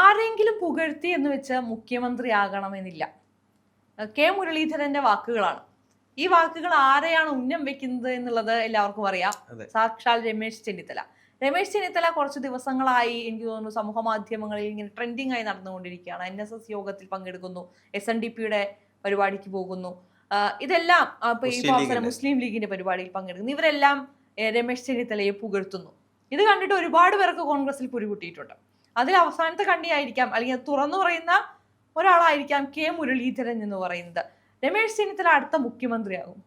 ആരെങ്കിലും പുകഴ്ത്തി എന്ന് വെച്ച് മുഖ്യമന്ത്രി ആകണമെന്നില്ല കെ മുരളീധരന്റെ വാക്കുകളാണ്. ഈ വാക്കുകൾ ആരെയാണ് ഉന്നം വെക്കുന്നത് എന്നുള്ളത് എല്ലാവർക്കും അറിയാം. സാക്ഷാൽ രമേശ് ചെന്നിത്തല. രമേശ് ചെന്നിത്തല കുറച്ച് ദിവസങ്ങളായി എനിക്ക് തോന്നുന്നു സമൂഹ മാധ്യമങ്ങളിൽ ഇങ്ങനെ ട്രെൻഡിങ് ആയി നടന്നുകൊണ്ടിരിക്കുകയാണ്. എൻ എസ് എസ് യോഗത്തിൽ പങ്കെടുക്കുന്നു. എസ് എൻ ഡി പിയുടെ പരിപാടിക്ക് പോകുന്നു. ഇതെല്ലാം ഇപ്പൊ ഈ അവസരം മുസ്ലിം ലീഗിന്റെ പരിപാടിയിൽ പങ്കെടുക്കുന്നു. ഇവരെല്ലാം രമേശ് ചെന്നിത്തലയെ പുകഴ്ത്തുന്നു. ഇത് കണ്ടിട്ട് ഒരുപാട് പേർക്ക് കോൺഗ്രസിൽ പുരികുട്ടിയിട്ടുണ്ട്. അതിൽ അവസാനത്തെ കണ്ണിയായിരിക്കാം. അല്ലെങ്കിൽ തുറന്നു പറയുന്ന ഒരാളായിരിക്കാം കെ മുരളീധരൻ എന്ന് പറയുന്നത്. രമേശ് ചെന്നിത്തല അടുത്ത മുഖ്യമന്ത്രിയാകും.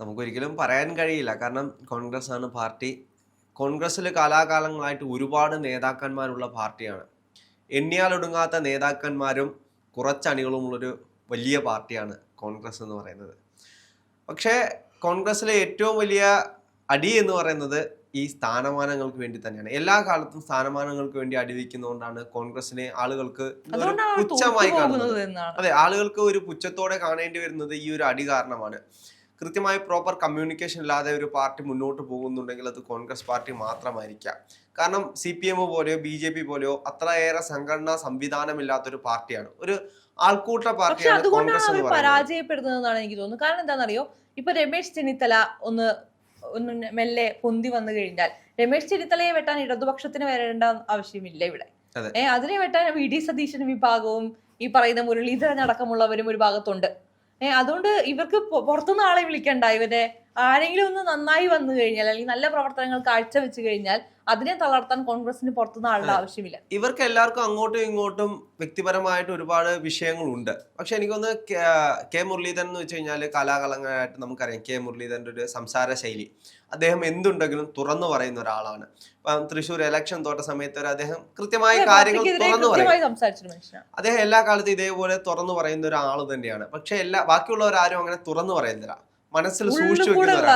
നമുക്കൊരിക്കലും പറയാൻ കഴിയില്ല. കാരണം കോൺഗ്രസ് ആണ് പാർട്ടി. കോൺഗ്രസ്സിൽ കാലാകാലങ്ങളായിട്ട് ഒരുപാട് നേതാക്കന്മാരുള്ള പാർട്ടിയാണ്. എണ്ണിയാലൊടുങ്ങാത്ത നേതാക്കന്മാരും കുറച്ചണികളുമുള്ളൊരു വലിയ പാർട്ടിയാണ് കോൺഗ്രസ് എന്ന് പറയുന്നത്. പക്ഷേ കോൺഗ്രസ്സിലെ ഏറ്റവും വലിയ അടി എന്ന് പറയുന്നത് ഈ സ്ഥാനമാനങ്ങൾക്ക് വേണ്ടി തന്നെയാണ്. എല്ലാ കാലത്തും സ്ഥാനമാനങ്ങൾക്ക് വേണ്ടി അടിവിക്കുന്നതുകൊണ്ടാണ് കോൺഗ്രസിനെ ആളുകൾക്ക് പുച്ഛമായി കാണുന്നത്. അതെ ആളുകൾക്ക് ഒരു പുച്ഛത്തോടെ കാണേണ്ടി വരുന്നത് ഈ ഒരു അടി കാരണമാണ്. കൃത്യമായ പ്രോപ്പർ കമ്മ്യൂണിക്കേഷൻ ഇല്ലാതെ ഒരു പാർട്ടി മുന്നോട്ട് പോകുന്നുണ്ടെങ്കിൽ അത് കോൺഗ്രസ് പാർട്ടി മാത്രമായിരിക്കാം. കാരണം സി പി എം പോലെയോ ബി ജെ പി പോലെയോ അത്രയേറെ സംഘടനാ സംവിധാനമില്ലാത്തൊരു പാർട്ടിയാണ്. ഒരു ആൾക്കൂട്ട പാർട്ടിയാണ് കോൺഗ്രസ് പരാജയപ്പെടുന്നതെന്നാണ് എനിക്ക് തോന്നുന്നത്. കാരണം എന്താണെന്നറിയോ? ഇപ്പൊ രമേശ് ചെന്നിത്തല ഒന്ന് ഒന്ന് മെല്ലെ പൊന്തി വന്നു കഴിഞ്ഞാൽ രമേശ് ചെന്നിത്തലയെ വെട്ടാൻ ഇടതുപക്ഷത്തിന് വരേണ്ട ആവശ്യമില്ല ഇവിടെ. ഏഹ് അതിനെ വെട്ടാൻ വി ഡി സതീശൻ വിഭാഗവും ഈ പറയുന്ന മുരളീധരൻ അടക്കമുള്ളവരും ഒരു ഭാഗത്തുണ്ട്. ഏഹ് അതുകൊണ്ട് ഇവർക്ക് പുറത്തുനിന്ന് ആളെ വിളിക്കണ്ട. ഇവരെ ആരെങ്കിലും ഒന്ന് നന്നായി വന്നു കഴിഞ്ഞാൽ അല്ലെങ്കിൽ നല്ല പ്രവർത്തനങ്ങൾ കാഴ്ചവെച്ച് കഴിഞ്ഞാൽ അതിനെ തളർത്താൻ കോൺഗ്രസിന് പുറത്തുനിന്ന് ആളുടെ ആവശ്യമില്ല. ഇവർക്ക് എല്ലാവർക്കും അങ്ങോട്ടും ഇങ്ങോട്ടും വ്യക്തിപരമായിട്ട് ഒരുപാട് വിഷയങ്ങളുണ്ട്. പക്ഷെ എനിക്കൊന്ന് കെ മുരളീധരൻ എന്ന് വെച്ച് കഴിഞ്ഞാൽ കലാകാലങ്ങളായിട്ട് നമുക്കറിയാം കെ മുരളീധരന്റെ ഒരു സംസാര ശൈലി. അദ്ദേഹം എന്തുണ്ടെങ്കിലും തുറന്നു പറയുന്ന ഒരാളാണ്. ഇപ്പം തൃശ്ശൂർ ഇലക്ഷൻ തോട്ട സമയത്ത് വരെ അദ്ദേഹം കൃത്യമായ കാര്യങ്ങൾ തുറന്നു പറയും. അദ്ദേഹം എല്ലാ കാലത്തും ഇതേപോലെ തുറന്നു പറയുന്ന ഒരാൾ തന്നെയാണ്. പക്ഷെ എല്ലാ ബാക്കിയുള്ളവരാരും അങ്ങനെ തുറന്നു പറയുന്നില്ല. മനസ്സിൽ സൂക്ഷിച്ചു വെക്കുന്നവരാണ്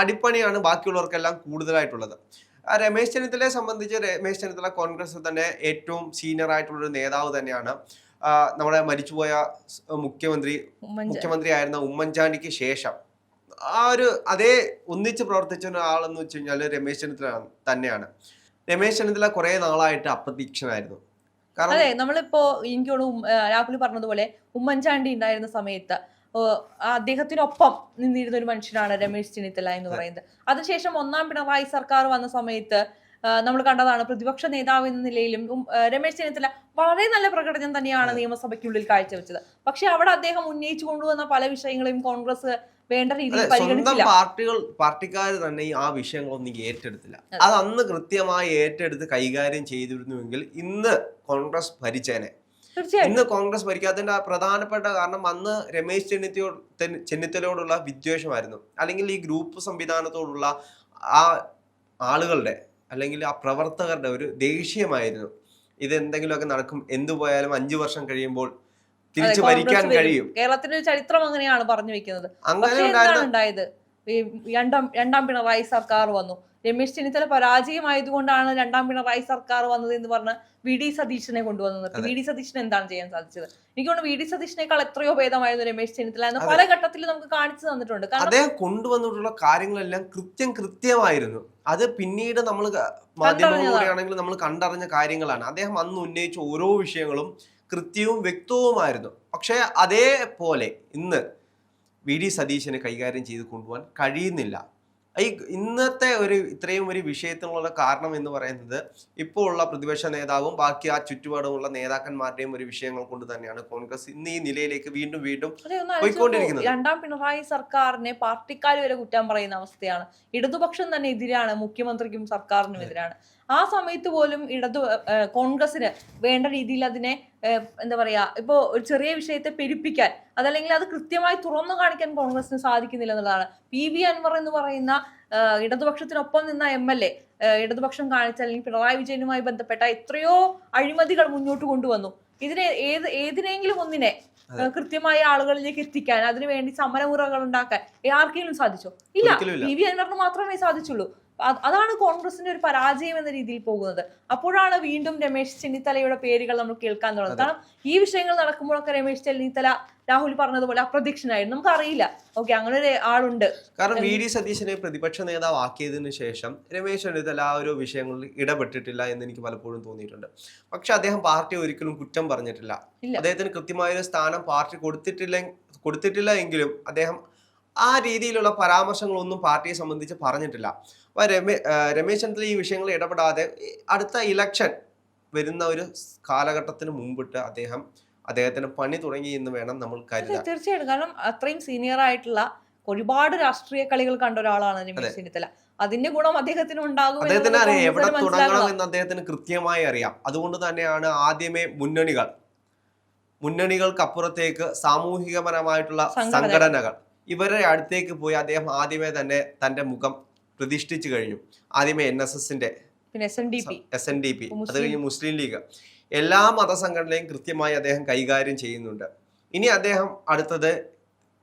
അടിപ്പണിയാണ് ബാക്കിയുള്ളവർക്കെല്ലാം കൂടുതലായിട്ടുള്ളത്. രമേശ് ചെന്നിത്തലയെ സംബന്ധിച്ച് രമേശ് ചെന്നിത്തല കോൺഗ്രസ് തന്നെ ഏറ്റവും സീനിയർ ആയിട്ടുള്ള ഒരു നേതാവ് തന്നെയാണ്. നമ്മുടെ മരിച്ചുപോയ മുഖ്യമന്ത്രി. മുഖ്യമന്ത്രി ആയിരുന്ന ഉമ്മൻചാണ്ടിക്ക് ശേഷം ആ ഒരു അതേ ഒന്നിച്ച് പ്രവർത്തിച്ച ഒരാളെന്ന് വെച്ച് കഴിഞ്ഞാൽ രമേശ് ചെന്നിത്തല തന്നെയാണ്. രമേശ് ചെന്നിത്തല കുറെ നാളായിട്ട് അപ്രതീക്ഷനായിരുന്നു അതെ നമ്മളിപ്പോ എനിക്ക് തോന്നുന്നു ഉം, ആ, രാഹുൽ പറഞ്ഞതുപോലെ ഉമ്മൻചാണ്ടി ഉണ്ടായിരുന്ന സമയത്ത് അദ്ദേഹത്തിനൊപ്പം നിന്നിരുന്ന ഒരു മനുഷ്യനാണ് രമേശ് ചെന്നിത്തല എന്ന് പറയുന്നത്. അതിനുശേഷം ഒന്നാം പിണറായി സർക്കാർ വന്ന സമയത്ത് നമ്മൾ കണ്ടതാണ് പ്രതിപക്ഷ നേതാവ് എന്ന നിലയിലും രമേശ് ചെന്നിത്തല വളരെ നല്ല പ്രകടനം തന്നെയാണ് നിയമസഭയ്ക്കുള്ളിൽ കാഴ്ചവെച്ചത്. പക്ഷെ അവിടെ അദ്ദേഹം ഉന്നയിച്ചു കൊണ്ടുവന്ന പല വിഷയങ്ങളെയും കോൺഗ്രസ് വേണ്ട രീതിയിൽ പരിഗണിച്ചില്ല. പാർട്ടികൾ പാർട്ടിക്കാർ തന്നെ ആ വിഷയങ്ങളൊന്നും ഏറ്റെടുത്തില്ല. അതെ. അന്ന് കൃത്യമായി ഏറ്റെടുത്ത് കൈകാര്യം ചെയ്തിരുന്നുവെങ്കിൽ ഇന്ന് കോൺഗ്രസ് ഭരിച്ചേനെ. ഇന്ന് കോൺഗ്രസ് ഭരിക്കാത്തതിന്റെ പ്രധാനപ്പെട്ട കാരണം അന്ന് രമേശ് ചെന്നിത്തലോ ചെന്നിത്തലയോടുള്ള വിദ്വേഷമായിരുന്നു. അല്ലെങ്കിൽ ഈ ഗ്രൂപ്പ് സംവിധാനത്തോടുള്ള ആ ആളുകളുടെ അല്ലെങ്കിൽ ആ പ്രവർത്തകരുടെ ഒരു ദേഷ്യമായിരുന്നു. ഇത് എന്തെങ്കിലുമൊക്കെ നടക്കും എന്തു പോയാലും അഞ്ചു വർഷം കഴിയുമ്പോൾ തിരിച്ചു ഭരിക്കാൻ കഴിയും. കേരളത്തിന്റെ ചരിത്രം അങ്ങനെയാണ് പറഞ്ഞു വെക്കുന്നത്. അങ്ങനെ ഉണ്ടായത്? രണ്ടാം രണ്ടാം പിണറായി സർക്കാർ വന്നു. രമേശ് ചെന്നിത്തല പരാജയമായതുകൊണ്ടാണ് രണ്ടാം പിണറായി സർക്കാർ വന്നത് എന്ന് പറഞ്ഞ് വി ഡി സതീശനെ കൊണ്ടുവന്നു നിർത്തി വി ഡി സതീശന് എന്താണ് ചെയ്യാൻ സാധിച്ചത്? എനിക്ക് തോന്നുന്നു വി ഡി സതീഷിനേക്കാൾ എത്രയോ ഭേദമായിരുന്നു രമേശ് ചെന്നിത്തല എന്ന് പല ഘട്ടത്തിൽ നമുക്ക് കാണിച്ചു തന്നിട്ടുണ്ട്. അദ്ദേഹം കൊണ്ടുവന്നിട്ടുള്ള കാര്യങ്ങളെല്ലാം കൃത്യം കൃത്യമായിരുന്നു. അത് പിന്നീട് നമ്മൾ മാധ്യമങ്ങളിലൂടെയാണെങ്കിൽ നമ്മൾ കണ്ടറിഞ്ഞ കാര്യങ്ങളാണ്. അദ്ദേഹം അന്ന് ഉന്നയിച്ച ഓരോ വിഷയങ്ങളും കൃത്യവും വ്യക്തവുമായിരുന്നു. പക്ഷേ അതേപോലെ ഇന്ന് വി ഡി സതീശന് കൈകാര്യം ചെയ്ത് കൊണ്ടുപോകാൻ കഴിയുന്നില്ല. ഈ ഇന്നത്തെ ഒരു ഇത്രയും ഒരു വിഷയത്തിനുള്ള കാരണം എന്ന് പറയുന്നത് ഇപ്പോൾ ഉള്ള പ്രതിപക്ഷ നേതാവും ബാക്കി ആ ചുറ്റുപാടുമുള്ള നേതാക്കന്മാരുടെയും ഒരു വിഷയങ്ങൾ കൊണ്ട് തന്നെയാണ് കോൺഗ്രസ് ഇന്ന് ഈ നിലയിലേക്ക് വീണ്ടും വീണ്ടും. പോയിക്കൊണ്ടിരിക്കുന്നത്. രണ്ടാം പിണറായി സർക്കാരിനെ പാർട്ടിക്കാർ വരെ കുറ്റം പറയുന്ന അവസ്ഥയാണ് ഇടതുപക്ഷം തന്നെ എതിരാണ് മുഖ്യമന്ത്രിക്കും സർക്കാരിനും എതിരാണ് ആ സമയത്ത് പോലും ഇടതു കോൺഗ്രസിന് വേണ്ട രീതിയിൽ അതിനെ എന്താ പറയാ ഇപ്പോ ഒരു ചെറിയ വിഷയത്തെ പെരുപ്പിക്കാൻ അതല്ലെങ്കിൽ അത് കൃത്യമായി തുറന്നു കാണിക്കാൻ കോൺഗ്രസിന് സാധിക്കുന്നില്ല എന്നുള്ളതാണ്. പി വി അൻവർ എന്ന് പറയുന്ന ഇടതുപക്ഷത്തിനൊപ്പം നിന്ന എം എൽ എ ഇടതുപക്ഷം കാണിച്ച അല്ലെങ്കിൽ പിണറായി വിജയനുമായി ബന്ധപ്പെട്ട എത്രയോ അഴിമതികൾ മുന്നോട്ട് കൊണ്ടുവന്നു. ഇതിനെ ഏത് ഏതിനെങ്കിലും ഒന്നിനെ കൃത്യമായ ആളുകളിലേക്ക് എത്തിക്കാൻ അതിനുവേണ്ടി സമരമുറകൾ ഉണ്ടാക്കാൻ ആർക്കെങ്കിലും സാധിച്ചോ? ഇല്ല. പി വി അൻവറിന് മാത്രമേ സാധിച്ചുള്ളൂ. അതാണ് കോൺഗ്രസിന്റെ ഒരു പരാജയം എന്ന രീതിയിൽ പോകുന്നത്. അപ്പോഴാണ് വീണ്ടും രമേശ് ചെന്നിത്തലയുടെ പേരുകൾ നമ്മൾ കേൾക്കാൻ തുടങ്ങുന്നത്. കാരണം ഈ വിഷയങ്ങൾ നടക്കുമ്പോഴൊക്കെ രമേശ് ചെന്നിത്തല രാഹുൽ പറഞ്ഞതുപോലെ അപ്രത്യക്ഷനായിരുന്നു നമുക്കറിയില്ല. ഓക്കെ അങ്ങനെ ഒരു ആളുണ്ട്. കാരണം വി ഡി സതീശനെ പ്രതിപക്ഷ നേതാവ് ആക്കിയതിനു ശേഷം രമേശ് ചെന്നിത്തല ആ ഒരു വിഷയങ്ങളിൽ ഇടപെട്ടിട്ടില്ല എന്ന് എനിക്ക് പലപ്പോഴും തോന്നിയിട്ടുണ്ട്. പക്ഷെ അദ്ദേഹം പാർട്ടി ഒരിക്കലും കുറ്റം പറഞ്ഞിട്ടില്ല. അദ്ദേഹത്തിന് കൃത്യമായ ഒരു സ്ഥാനം പാർട്ടി കൊടുത്തിട്ടില്ല കൊടുത്തിട്ടില്ല എങ്കിലും അദ്ദേഹം ആ രീതിയിലുള്ള പരാമർശങ്ങളൊന്നും പാർട്ടിയെ സംബന്ധിച്ച് പറഞ്ഞിട്ടില്ല. അപ്പം രമേ രമേശ് ചെന്നിത്തല ഈ വിഷയങ്ങൾ ഇടപെടാതെ അടുത്ത ഇലക്ഷൻ വരുന്ന ഒരു കാലഘട്ടത്തിന് മുമ്പിട്ട് അദ്ദേഹം അദ്ദേഹത്തിന് പണി തുടങ്ങി എന്ന് വേണം നമ്മൾ കരുതാൻ. തീർച്ചയായിട്ടും. കാരണം അത്രയും സീനിയർ ആയിട്ടുള്ള ഒരുപാട് രാഷ്ട്രീയ കളികൾ കണ്ട ഒരാളാണ് രമേശ് ചെന്നിത്തല. അതിന്റെ ഗുണം അദ്ദേഹത്തിന് ഉണ്ടാകും അദ്ദേഹത്തിന് അറിയാം. എവിടെ തുടങ്ങണം എന്ന് അദ്ദേഹത്തിന് കൃത്യമായി അറിയാം. അതുകൊണ്ട് തന്നെയാണ് ആദ്യമേ മുന്നണികൾ. മുന്നണികൾക്കപ്പുറത്തേക്ക് സാമൂഹികപരമായിട്ടുള്ള സംഘടനകൾ. ഇവരുടെ അടുത്തേക്ക് പോയി അദ്ദേഹം ആദ്യമേ തന്നെ തന്റെ മുഖം പ്രതിഷ്ഠിച്ചു കഴിഞ്ഞു. ആദ്യമേ എൻ എസ് എസിന്റെ എസ് എൻ ഡി പി അത് കഴിഞ്ഞ് മുസ്ലിം ലീഗ്. എല്ലാ മതസംഘടനയും കൃത്യമായി അദ്ദേഹം കൈകാര്യം ചെയ്യുന്നുണ്ട്. ഇനി അദ്ദേഹം അടുത്തത്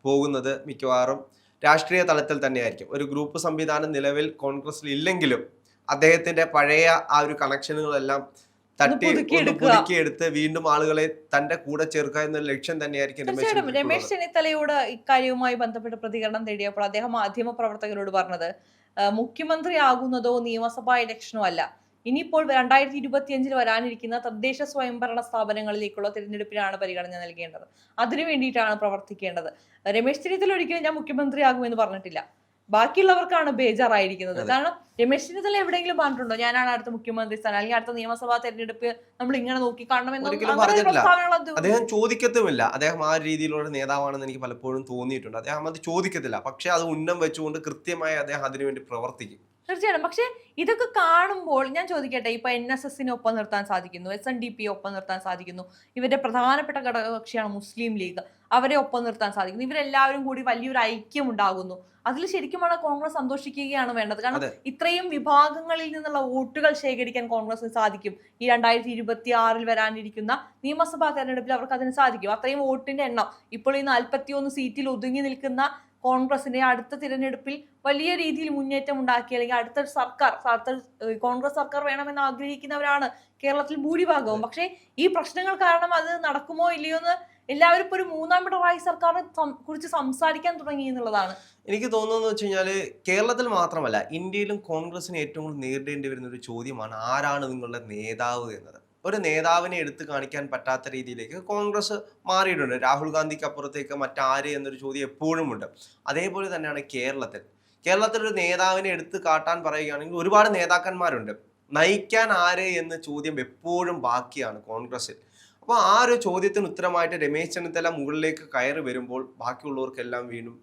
പോകുന്നത് മിക്കവാറും രാഷ്ട്രീയ തലത്തിൽ തന്നെയായിരിക്കും. ഒരു ഗ്രൂപ്പ് സംവിധാനം നിലവിൽ കോൺഗ്രസിൽ ഇല്ലെങ്കിലും അദ്ദേഹത്തിന്റെ പഴയ ആ ഒരു കണക്ഷനുകളെല്ലാം തട്ടി പുതുക്കി എടുത്ത് വീണ്ടും ആളുകളെ തന്റെ കൂടെ ചേർക്കുക എന്ന ലക്ഷ്യം തന്നെയായിരിക്കും രമേശ് തീർച്ചയായിട്ടും. രമേശ് ചെന്നിത്തലയ്ക്കുള്ളത്. ചെന്നിത്തലയോട് ഇക്കാര്യവുമായി ബന്ധപ്പെട്ട് പ്രതികരണം തേടിയപ്പോൾ അദ്ദേഹം മാധ്യമ പ്രവർത്തകരോട് പറഞ്ഞത് മുഖ്യമന്ത്രി ആകുന്നതോ നിയമസഭാ ഇലക്ഷനോ അല്ല. ഇനിയിപ്പോൾ രണ്ടായിരത്തി ഇരുപത്തിയഞ്ചിൽ വരാനിരിക്കുന്ന തദ്ദേശ സ്വയംഭരണ സ്ഥാപനങ്ങളിലേക്കുള്ള തിരഞ്ഞെടുപ്പിനാണ് പരിഗണന നൽകേണ്ടത്. അതിനു വേണ്ടിയിട്ടാണ് പ്രവർത്തിക്കേണ്ടത്. രമേശ് ചെന്നിത്തല ഒരിക്കലും ഞാൻ മുഖ്യമന്ത്രിയാകുമെന്ന് പറഞ്ഞിട്ടില്ല. ബാക്കിയുള്ളവർക്കാണ് ബേജാറായിരിക്കുന്നത്. കാരണം രമേശ് ചെന്നിത്തല എവിടെയെങ്കിലും പറഞ്ഞിട്ടുണ്ടോ? ഞാനാണ് അടുത്ത മുഖ്യമന്ത്രി സ്ഥാനം. അല്ലെങ്കിൽ അടുത്ത നിയമസഭാ തെരഞ്ഞെടുപ്പ് നമ്മൾ ഇങ്ങനെ നോക്കി കാണണം അദ്ദേഹം ചോദിക്കത്തുമില്ല. അദ്ദേഹം ആ രീതിയിലുള്ള നേതാവാണെന്ന് എനിക്ക് പലപ്പോഴും തോന്നിയിട്ടുണ്ട്. അദ്ദേഹം അത് ചോദിക്കത്തില്ല. പക്ഷെ അത് ഉന്നം വെച്ചുകൊണ്ട് കൃത്യമായി അദ്ദേഹം അതിനുവേണ്ടി പ്രവർത്തിക്കും. തീർച്ചയായിട്ടും. പക്ഷെ ഇതൊക്കെ കാണുമ്പോൾ ഞാൻ ചോദിക്കട്ടെ ഇപ്പൊ എൻ എസ് എസിനെ ഒപ്പം നിർത്താൻ സാധിക്കുന്നു എസ് എൻ ഡി പി ഒപ്പം നിർത്താൻ സാധിക്കുന്നു ഇവരുടെ പ്രധാനപ്പെട്ട ഘടകകക്ഷിയാണ് മുസ്ലിം ലീഗ് അവരെ ഒപ്പം നിർത്താൻ സാധിക്കുന്നു ഇവരെല്ലാവരും കൂടി വലിയൊരു ഐക്യം ഉണ്ടാകുന്നു അതിൽ ശരിക്കുമാണ് കോൺഗ്രസ് സന്തോഷിക്കുകയാണ് വേണ്ടത്. കാരണം ഇത്രയും വിഭാഗങ്ങളിൽ നിന്നുള്ള വോട്ടുകൾ ശേഖരിക്കാൻ കോൺഗ്രസിന് സാധിക്കും. ഈ രണ്ടായിരത്തി ഇരുപത്തി ആറിൽ വരാനിരിക്കുന്ന നിയമസഭാ തെരഞ്ഞെടുപ്പിൽ അവർക്ക് അതിന് സാധിക്കും. അത്രയും വോട്ടിന്റെ എണ്ണം. ഇപ്പോൾ ഈ നാൽപ്പത്തി ഒന്ന് സീറ്റിൽ ഒതുങ്ങി നിൽക്കുന്ന കോൺഗ്രസിനെ അടുത്ത തിരഞ്ഞെടുപ്പിൽ വലിയ രീതിയിൽ മുന്നേറ്റം ഉണ്ടാക്കി അല്ലെങ്കിൽ അടുത്ത സർക്കാർ കോൺഗ്രസ് സർക്കാർ വേണമെന്ന് ആഗ്രഹിക്കുന്നവരാണ് കേരളത്തിൽ ഭൂരിഭാഗവും. പക്ഷേ ഈ പ്രശ്നങ്ങൾ കാരണം അത് നടക്കുമോ ഇല്ലയോ എന്ന് എല്ലാവരും ഇപ്പോൾ ഒരു മൂന്നാം പിണറായി സർക്കാരിനെ കുറിച്ച് സംസാരിക്കാൻ തുടങ്ങി എന്നുള്ളതാണ്. എനിക്ക് തോന്നുന്നത് വെച്ച് കഴിഞ്ഞാൽ കേരളത്തിൽ മാത്രമല്ല ഇന്ത്യയിലും കോൺഗ്രസിന് ഏറ്റവും കൂടുതൽ നേരിടേണ്ടി വരുന്ന ഒരു ചോദ്യമാണ് ആരാണ് നിങ്ങളുടെ നേതാവ് എന്നത്. ഒരു നേതാവിനെ എടുത്തു കാണിക്കാൻ പറ്റാത്ത രീതിയിലേക്ക് കോൺഗ്രസ് മാറിയിട്ടുണ്ട്. രാഹുൽ ഗാന്ധിക്ക് അപ്പുറത്തേക്ക് മറ്റാര് എന്നൊരു ചോദ്യം എപ്പോഴും ഉണ്ട്. അതേപോലെ തന്നെയാണ് കേരളത്തിൽ. കേരളത്തിൽ ഒരു നേതാവിനെ എടുത്തു കാട്ടാൻ പറയുകയാണെങ്കിൽ ഒരുപാട് നേതാക്കന്മാരുണ്ട്. നയിക്കാൻ ആര് എന്ന ചോദ്യം എപ്പോഴും ബാക്കിയാണ് കോൺഗ്രസിൽ അപ്പോൾ ആ ഒരു ചോദ്യത്തിന് ഉത്തരമായിട്ട് രമേശ് ചെന്നിത്തല മുകളിലേക്ക് കയറി വരുമ്പോൾ ബാക്കിയുള്ളവർക്കെല്ലാം വീണ്ടും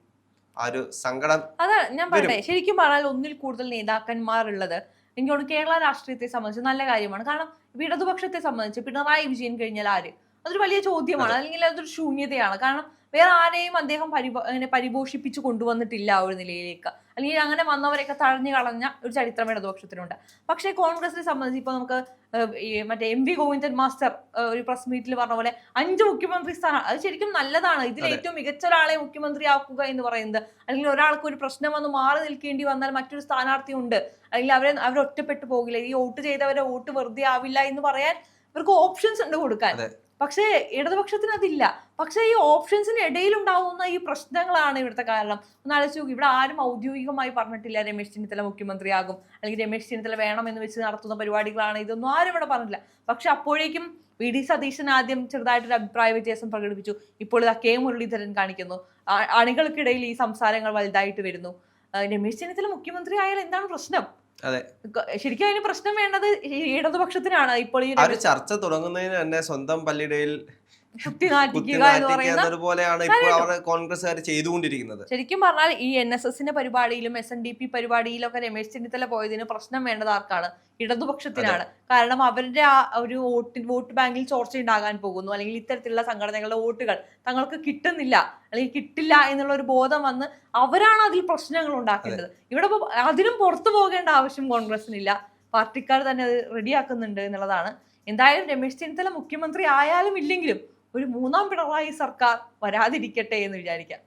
ആ ഒരു സങ്കടം അതാണ് ഞാൻ പറയട്ടെ ശരിക്കും പറഞ്ഞാൽ ഒന്നിൽ കൂടുതൽ നേതാക്കന്മാർ ഉള്ളത് എനിക്ക് തോന്നുന്നു കേരള രാഷ്ട്രീയത്തെ സംബന്ധിച്ച് നല്ല കാര്യമാണ്. കാരണം ഇടതുപക്ഷത്തെ സംബന്ധിച്ച് പിണറായി വിജയൻ കഴിഞ്ഞാൽ ആര്? അതൊരു വലിയ ചോദ്യമാണ്. അല്ലെങ്കിൽ അതൊരു ശൂന്യതയാണ്. കാരണം വേറെ ആരെയും അദ്ദേഹം പരിപോ അങ്ങനെ പരിപോഷിപ്പിച്ചു കൊണ്ടുവന്നിട്ടില്ല ആ ഒരു നിലയിലേക്ക്. അല്ലെങ്കിൽ അങ്ങനെ വന്നവരെയൊക്കെ തഴഞ്ഞു കളഞ്ഞ ഒരു ചരിത്രം ഇടതുപക്ഷത്തിനുണ്ട്. പക്ഷേ കോൺഗ്രസിനെ സംബന്ധിച്ച് ഇപ്പോൾ നമുക്ക് മറ്റേ എം വി ഗോവിന്ദൻ മാസ്റ്റർ ഒരു പ്രസ് മീറ്റിൽ പറഞ്ഞ പോലെ അഞ്ച് മുഖ്യമന്ത്രി സ്ഥാനം അത് ശരിക്കും നല്ലതാണ്. ഇതിൽ ഏറ്റവും മികച്ച ഒരാളെ മുഖ്യമന്ത്രി ആക്കുക എന്ന് പറയുന്നത്. അല്ലെങ്കിൽ ഒരാൾക്ക് ഒരു പ്രശ്നം വന്ന് മാറി നിൽക്കേണ്ടി വന്നാൽ മറ്റൊരു സ്ഥാനാർത്ഥി ഉണ്ട്. അല്ലെങ്കിൽ അവരെ അവർ ഒറ്റപ്പെട്ടു പോകില്ല. ഈ വോട്ട് ചെയ്തവരെ വോട്ട് വെറുതെ ആവില്ല എന്ന് പറയാൻ ഇവർക്ക് ഓപ്ഷൻസ് ഉണ്ട് കൊടുക്കാൻ. പക്ഷേ ഇടതുപക്ഷത്തിന് അതില്ല. പക്ഷേ ഈ ഓപ്ഷൻസിന് ഇടയിൽ ഉണ്ടാവുന്ന ഈ പ്രശ്നങ്ങളാണ് ഇവിടുത്തെ കാരണം. ഒന്ന് ആലോചിച്ച് ഇവിടെ ആരും ഔദ്യോഗികമായി പറഞ്ഞിട്ടില്ല രമേശ് ചെന്നിത്തല മുഖ്യമന്ത്രിയാകും. അല്ലെങ്കിൽ രമേശ് ചെന്നിത്തല വേണമെന്ന് വെച്ച് നടത്തുന്ന പരിപാടികളാണ് ഇതൊന്നും ആരും ഇവിടെ പറഞ്ഞില്ല പക്ഷെ അപ്പോഴേക്കും വി ഡി സതീശൻ ആദ്യം ചെറുതായിട്ടൊരു അഭിപ്രായ വ്യത്യാസം പ്രകടിപ്പിച്ചു. ഇപ്പോൾ ഇതാ കെ മുരളീധരൻ കാണിക്കുന്നു. അണികൾക്കിടയിൽ ഈ സംസാരങ്ങൾ വലുതായിട്ട് വരുന്നു. രമേശ് ചെന്നിത്തല മുഖ്യമന്ത്രി ആയാൽ എന്താണ് പ്രശ്നം? അതെ. ശരിക്കും അതിന് പ്രശ്നം വേണ്ടത് ഈ ഇടതുപക്ഷത്തിനാണ് ഇപ്പോൾ ഈ ചർച്ച തുടങ്ങുന്നതിന് തന്നെ സ്വന്തം പള്ളിയിടയിൽ കുത്തി നാറ്റിക്കുക എന്ന് കുത്തിനാറ്റിക്കുക പറയുന്ന ഇപ്പോൾ അവർ കോൺഗ്രസ്സുകാർ ചെയ്തുകൊണ്ടിരിക്കുന്നത്. ശരിക്കും പറഞ്ഞാൽ ഈ എൻ എസ് എസിന്റെ പരിപാടിയിലും എസ് എൻ ഡി പി പരിപാടിയിലൊക്കെ രമേശ് ചെന്നിത്തല പോയതിന് പ്രശ്നം വേണ്ടത് ആർക്കാണ്? ഇടതുപക്ഷത്തിനാണ്. കാരണം അവരുടെ ആ ഒരു വോട്ട് വോട്ട് ബാങ്കിൽ ചോർച്ച ഉണ്ടാകാൻ പോകുന്നു. അല്ലെങ്കിൽ ഇത്തരത്തിലുള്ള സംഘടനകളുടെ വോട്ടുകൾ തങ്ങൾക്ക് കിട്ടുന്നില്ല അല്ലെങ്കിൽ കിട്ടില്ല എന്നുള്ള ഒരു ബോധം വന്ന് അവരാണ് അതിൽ പ്രശ്നങ്ങൾ ഉണ്ടാക്കേണ്ടത്. ഇവിടെ അതിനും പുറത്തു പോകേണ്ട ആവശ്യം കോൺഗ്രസിനില്ല പാർട്ടിക്കാർ തന്നെ അത് റെഡിയാക്കുന്നുണ്ട് എന്നുള്ളതാണ്. എന്തായാലും രമേശ് ചെന്നിത്തല മുഖ്യമന്ത്രി ആയാലും ഇല്ലെങ്കിലും ഒരു മൂന്നാം പിണറായി സർക്കാർ വരാതിരിക്കട്ടെ എന്ന് വിചാരിക്കാം.